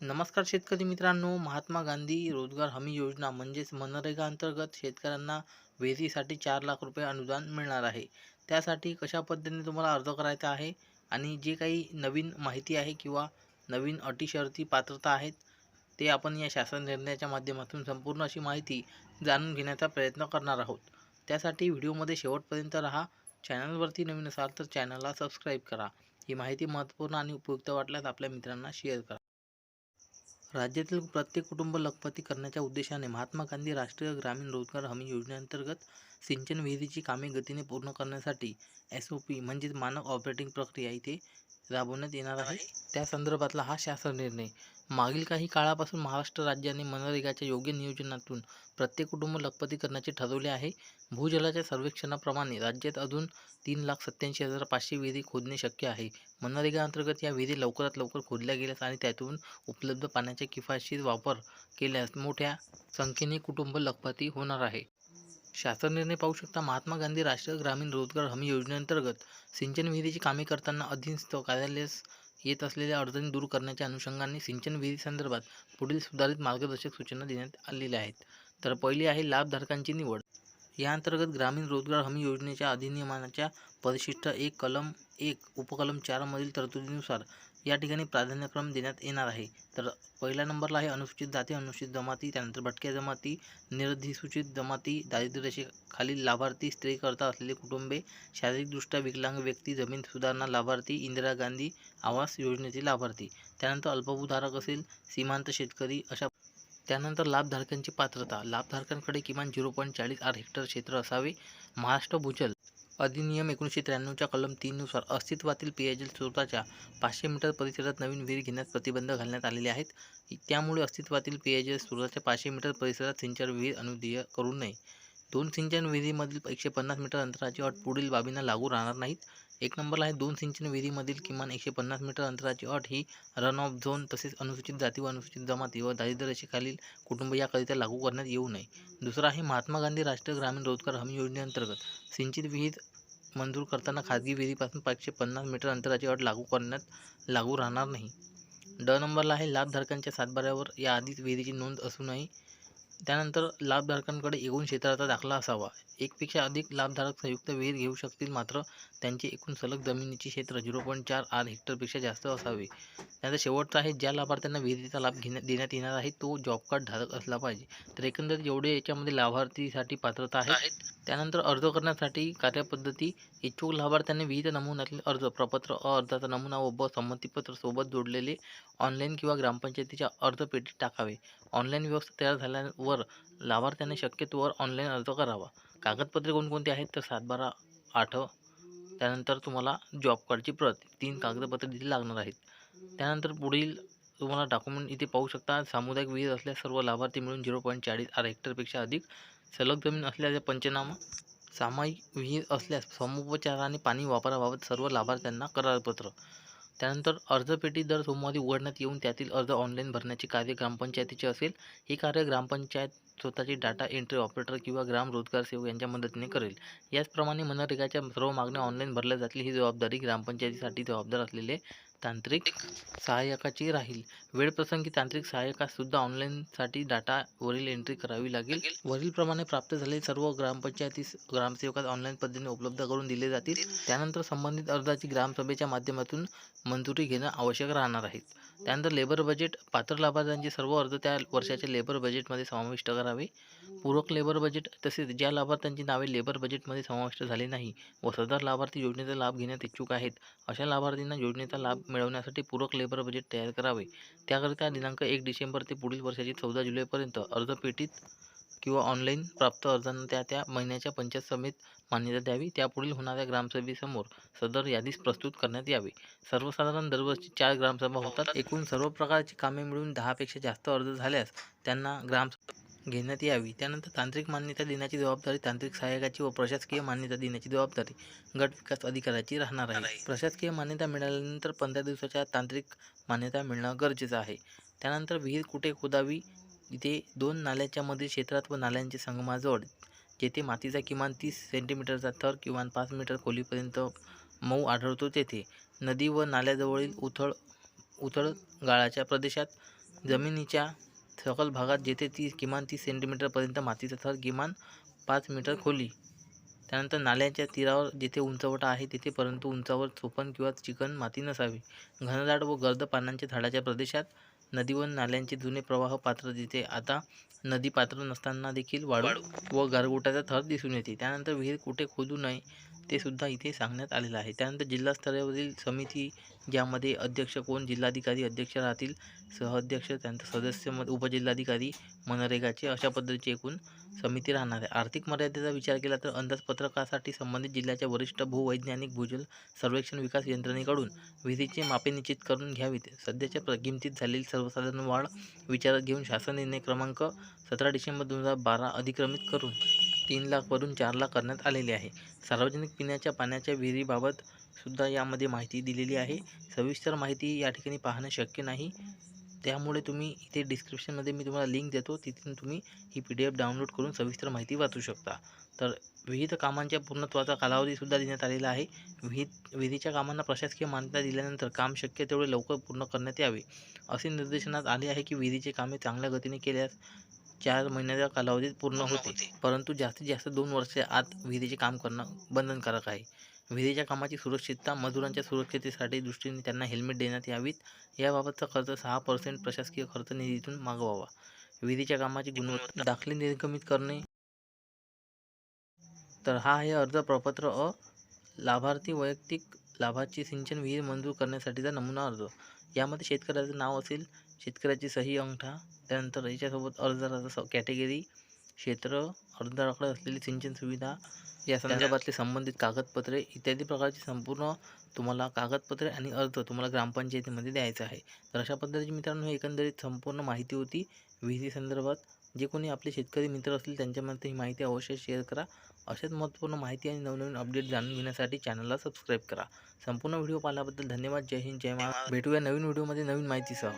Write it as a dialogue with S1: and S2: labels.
S1: नमस्कार शेतकरी मित्रांनो महात्मा गांधी रोजगार हमी योजना म्हणजेच मनरेगा अंतर्गत शेतकऱ्यांना विहिरीसाठी चार लाख रुपये अनुदान मिळणार आहे. त्यासाठी कशा पद्धतीने तुम्हाला अर्ज करायचा आहे आणि जे काही नवीन माहिती आहे किंवा नवीन अटी शर्ती पात्रता आहेत ते आपण या शासन निर्णयाच्या माध्यमातून संपूर्ण अशी माहिती जाणून घेण्याचा प्रयत्न करणार आहोत. त्यासाठी व्हिडिओमध्ये शेवटपर्यंत राहा. चॅनलवरती नवीन असाल तर चॅनलला सबस्क्राईब करा. ही माहिती महत्त्वपूर्ण आणि उपयुक्त वाटल्यास आपल्या मित्रांना शेअर करा. राज्यातील प्रत्येक कुटुंब लखपती करण्याच्या उद्देशाने महात्मा गांधी राष्ट्रीय ग्रामीण रोजगार हमी योजनेअंतर्गत सिंचन विहिरीची कामे गतीने पूर्ण करण्यासाठी एस ओ पी म्हणजेच मानक ऑपरेटिंग प्रक्रिया इथे राबवण्यात येणार आहे. त्या संदर्भातला हा शासन निर्णय. मागील काही काळापासून महाराष्ट्र राज्याने मनरेगाच्या योग्य नियोजनातून प्रत्येक कुटुंब लखपती करण्याचे ठरवले आहे. भूजलाच्या सर्वेक्षणाप्रमाणे राज्यात अजून तीन लाख सत्याऐंशी हजार पाचशे विहिरी खोदणे शक्य आहे. मनरेगा अंतर्गत या विहिरी लवकरात लवकर खोदल्या गेल्यास आणि त्यातून उपलब्ध पाण्याचा किफायतशीर वापर केल्यास मोठ्या संख्येने कुटुंब लखपती होणार आहे. शासन निर्णय पाहू शकता महात्मा गांधी राष्ट्रीय ग्रामीण रोजगार हमी योजनेअंतर्गत सिंचन विहिरीची कामे करताना अधीनस्थ कार्यालयास येत असलेल्या अडचणी दूर करण्याच्या अनुषंगाने सिंचन विहिरीसंदर्भात पुढील सुधारित मार्गदर्शक सूचना देण्यात आलेल्या आहेत. तर पहिली आहे लाभधारकांची निवड. या अंतर्गत ग्रामीण रोजगार हमी योजनेच्या अधिनियमाच्या परिशिष्ट एक कलम एक उपकलम चारमधील तरतुदीनुसार या ठिकाणी प्राधान्यक्रम देण्यात येणार आहे. तर पहिल्या नंबरला आहे अनुसूचित जाती अनुसूचित जमाती त्यानंतर भटक्या जमाती निर्धिसूचित जमाती दारिद्र्यरेषेखालील लाभार्थी स्त्रीकरता असलेले कुटुंबे शारीरिकदृष्ट्या विकलांग व्यक्ती जमीन सुधारणा लाभार्थी इंदिरा गांधी आवास योजनेचे लाभार्थी. त्यानंतर अल्पभूधारक असेल सीमांत शेतकरी अशा त्यानंतर लाभधारकांची पात्रता. लाभधारकांकडे किमान झिरो पॉईंट चाळीस आठ हेक्टर क्षेत्र असावे. महाराष्ट्र भूजल अधिनियम एकोणीसशे त्र्याण्णवच्या कलम तीननुसार अस्तित्वातील पेयजल स्रोताच्या पाचशे मीटर परिसरात नवीन विहीर घेण्यास प्रतिबंध घालण्यात आलेले आहेत. त्यामुळे अस्तित्वातील पेयजल स्रोताच्या पाचशे मीटर परिसरात सिंचन विहीर अनुदेय करू नये. दोन सिंचन विहिरीमधील एकशे पन्नास मीटर अंतराची अट पुढील बाबींना लागू राहणार नाहीत. एक नंबरला आहे दोन सिंचन विहिरीमधील किमान एकशे पन्नास मीटर अंतराची अट ही रन ऑफ झोन तसेच अनुसूचित जाती व अनुसूचित जमाती व दारिद्र्यरेषेखालील कुटुंब याकरिता लागू करण्यात येऊ नये. दुसरा आहे महात्मा गांधी राष्ट्रीय ग्रामीण रोजगार हमी योजनेअंतर्गत सिंचित विहीर मंजूर करताना खाजगी विहिरीपासून पाचशे पन्नास मीटर अंतराची अट लागू करण्यात लागू राहणार नाही. ड नंबरला आहे लाभधारकांच्या सातबाऱ्यावर. या आधीच विहिरीची नोंद असूनही त्यानंतर लाभधारकांकडे एकूण क्षेत्राचा दाखला असावा. एकपेक्षा अधिक लाभधारक संयुक्त विहीर घेऊ शकतील मात्र त्यांचे एकूण सलग जमिनीचे क्षेत्र झिरो पॉईंट चार आठ हेक्टरपेक्षा जास्त असावे. त्यानंतर शेवटचा आहे ज्या लाभार्थ्यांना विहिरीचा लाभ घेण्यात देण्यात येणार आहे तो जॉब कार्ड धारक असला पाहिजे. तर एकंदरीत जेवढे याच्यामध्ये लाभार्थीसाठी पात्रता आहे. त्यानंतर अर्ज करण्यासाठी कार्यपद्धती इच्छुक लाभार्थ्यांनी विविध नमुन्यातील अर्ज प्रपत्र अ अर्जाचा नमुना व ब संमतीपत्र सोबत जोडलेले ऑनलाईन किंवा ग्रामपंचायतीच्या अर्जपेटीत टाकावे. ऑनलाईन व्यवस्था तयार झाल्यावर लाभार्थ्याने शक्यतोवर ऑनलाईन अर्ज करावा. कागदपत्रे कोणकोणती आहेत तर सातबारा आठ. त्यानंतर तुम्हाला जॉब कार्डची प्रत तीन कागदपत्रे तिथे लागणार आहेत. त्यानंतर पुढील तुम्हाला डॉक्युमेंट इथे पाहू शकता. सामुदायिक विहीर असल्यास सर्व लाभार्थी मिळून झिरो पॉईंट चाळीस आर हेक्टरपेक्षा अधिक सलग जमीन असल्याचे पंचनामा सामायिक विहीर असल्यास समुपचार आणि पाणी वापराबाबत सर्व लाभार्थ्यांना करारपत्र. त्यानंतर अर्जपेटी दर सोमवारी उघडण्यात येऊन त्यातील अर्ज ऑनलाईन भरण्याचे कार्य ग्रामपंचायतीचे असेल हे कार्य ग्रामपंचायत स्वतःचे डाटा एंट्री ऑपरेटर किंवा ग्राम रोजगार सेवक यांच्या मदतीने करेल. याचप्रमाणे मनरेगाच्या सर्व मागण्या ऑनलाईन भरल्या जातील ही जबाबदारी ग्रामपंचायतीसाठी जबाबदार असलेले तांत्रिक सहाय्यकाची राहील. वेळप्रसंगी तांत्रिक सहाय्यकासुद्धा ऑनलाईनसाठी डाटावरील एंट्री करावी लागेल. वरीलप्रमाणे प्राप्त झालेले सर्व ग्रामपंचायतीस ग्रामसेवकास ऑनलाईन पद्धतीने उपलब्ध करून दिले जातील. त्यानंतर संबंधित अर्जाची ग्रामसभेच्या माध्यमातून मंजुरी घेणं आवश्यक राहणार आहे. त्यानंतर लेबर बजेट पात्र लाभार्थ्यांचे सर्व अर्ज त्या वर्षाच्या लेबर बजेटमध्ये समाविष्ट करावे. पूरक लेबर बजेट तसेच ज्या लाभार्थ्यांची नावे लेबर बजेटमध्ये समाविष्ट झाले नाही व सदर लाभार्थी योजनेचा लाभ घेण्यात इच्छुक आहेत अशा लाभार्थींना योजनेचा लाभ मिळवण्यासाठी पूरक लेबर बजेट तयार करावे. त्याकरिता दिनांक एक डिसेंबर ते पुढील वर्षाची चौदा जुलैपर्यंत अर्जपेटीत किंवा ऑनलाईन प्राप्त अर्जांना त्या त्या महिन्याच्या पंचायत समेत मान्यता द्यावी. त्यापुढील होणाऱ्या ग्रामसभेसमोर सदर यादीस प्रस्तुत करण्यात यावी. सर्वसाधारण दरवर्षी चार ग्रामसभा होतात. एकूण सर्व प्रकारची कामे मिळून दहापेक्षा जास्त अर्ज झाल्यास त्यांना ग्राम घेण्यात यावी. त्यानंतर तांत्रिक मान्यता देण्याची जबाबदारी तांत्रिक सहाय्यकाची व प्रशासकीय मान्यता देण्याची जबाबदारी गट विकास अधिकाऱ्याची राहणार आहे. प्रशासकीय मान्यता मिळाल्यानंतर पंधरा दिवसाच्या तांत्रिक मान्यता मिळणं गरजेचं आहे. त्यानंतर विहीर कुठे खोदावी? इथे दोन नाल्याच्या मधील क्षेत्रात व नाल्यांच्या संगमाजवळ जेथे मातीचा किमान तीस सेंटीमीटरचा थर किमान पाच मीटर खोलीपर्यंत मऊ आढळतो तेथे. नदी व नाल्याजवळील उथळ उथळ गाळाच्या प्रदेशात जमिनीच्या सखल भागात जेथे ती किमान तीस सेंटीमीटरपर्यंत मातीचा थर किमान पाच मीटर खोली. त्यानंतर नाल्याच्या तीरावर जेथे उंचवटा आहे तेथे परंतु उंचावर चोपण किंवा चिकन माती नसावी. घनदाट व गर्द पानांच्या झाडाच्या प्रदेशात नदी व नाल्यांचे जुने प्रवाह पात्र जिथे आता नदी पात्र नसताना देखील वाढू व गारगोटाचा थर दिसून येते. त्यानंतर विहीर कुठे खोदू नये ते सुद्धा इथे सांगण्यात आलेलं आहे. त्यानंतर जिल्हास्तरावरील समिती ज्यामध्ये अध्यक्ष कोण? जिल्हाधिकारी अध्यक्ष राहतील. सहअध्यक्ष त्यांचं सदस्य म उपजिल्हाधिकारी मनरेगाचे अशा पद्धतीची एकूण समिती राहणार आहे. आर्थिक मर्यादेचा विचार केला तर अंदाजपत्रकासाठी संबंधित जिल्ह्याच्या वरिष्ठ भूवैज्ञानिक भूजल सर्वेक्षण विकास यंत्रणेकडून विहिरीची मापे निश्चित करून घ्यावीत. सध्याच्या प्र किमतीत झालेली सर्वसाधारण वाढ विचारात घेऊन शासन निर्णय क्रमांक सतरा डिसेंबर दोन हजार बारा अधिक्रमित करून तीन लाखवरून चार लाख करण्यात आलेले आहे. सार्वजनिक पिण्याच्या पाण्याच्या विहिरीबाबत सुद्धा यामध्ये माहिती दिलेली आहे. सविस्तर माहिती या ठिकाणी पाहणं शक्य नाही. त्यामुळे तुम्ही इथे डिस्क्रिप्शनमध्ये मी तुम्हाला लिंक देतो. तिथून तुम्ही ही पी डी एफ डाउनलोड करून सविस्तर माहिती वाचू शकता. तर विहित कामांच्या पूर्णत्वाचा कालावधीसुद्धा देण्यात आलेला आहे. विहित विहिरीच्या कामांना प्रशासकीय मान्यता दिल्यानंतर काम शक्य तेवढे लवकर पूर्ण करण्यात यावे. असे निर्देशनात आले आहे की विहिरीचे कामे चांगल्या गतीने केल्यास चार महिन्याच्या कालावधीत पूर्ण होते. परंतु जास्तीत जास्त दोन वर्षे आत विहिरीचे काम करणं बंधनकारक आहे. विहिरीच्या कामाची सुरक्षितता मजुरांच्या सुरक्षिततेसाठी दृष्टीने त्यांना हेल्मेट देण्यात यावीत. याबाबतचा खर्च सहा पर्सेंट प्रशासकीय खर्च निधीतून मागवावा. विहिरीच्या कामाची गुणवत्ता दाखले निर्गमित करणे. तर हा आहे अर्ज प्रपत्र अ. लाभार्थी वैयक्तिक लाभाची सिंचन विहीर मंजूर करण्यासाठीचा नमुना अर्ज. यामध्ये शेतकऱ्याचं नाव असेल शेतकऱ्याची सही अंगठा त्यानंतर याच्यासोबत अर्जदाराचं कॅटेगरी क्षेत्र अर्जदाराकडे असलेली सिंचन सुविधा या संदर्भातले संबंधित कागदपत्रे इत्यादी प्रकारची संपूर्ण तुम्हाला कागदपत्रे आणि अर्ज तुम्हाला ग्रामपंचायतीमध्ये द्यायचा आहे. तर अशा पद्धतीची मित्रांनो एकंदरीत संपूर्ण माहिती होती. विहिरी संदर्भात जे कोणी आपले शेतकरी मित्र असतील त्यांच्यामध्ये ही माहिती अवश्य शेअर करा. अशाच महत्त्वपूर्ण माहिती आणि नवनवीन अपडेट जाणून घेण्यासाठी चॅनलला सबस्क्राईब करा. संपूर्ण व्हिडिओ पाहिल्याबद्दल धन्यवाद. जय हिंद जय महाराष्ट्र. भेटूया नवीन व्हिडिओमध्ये नवीन माहितीसह.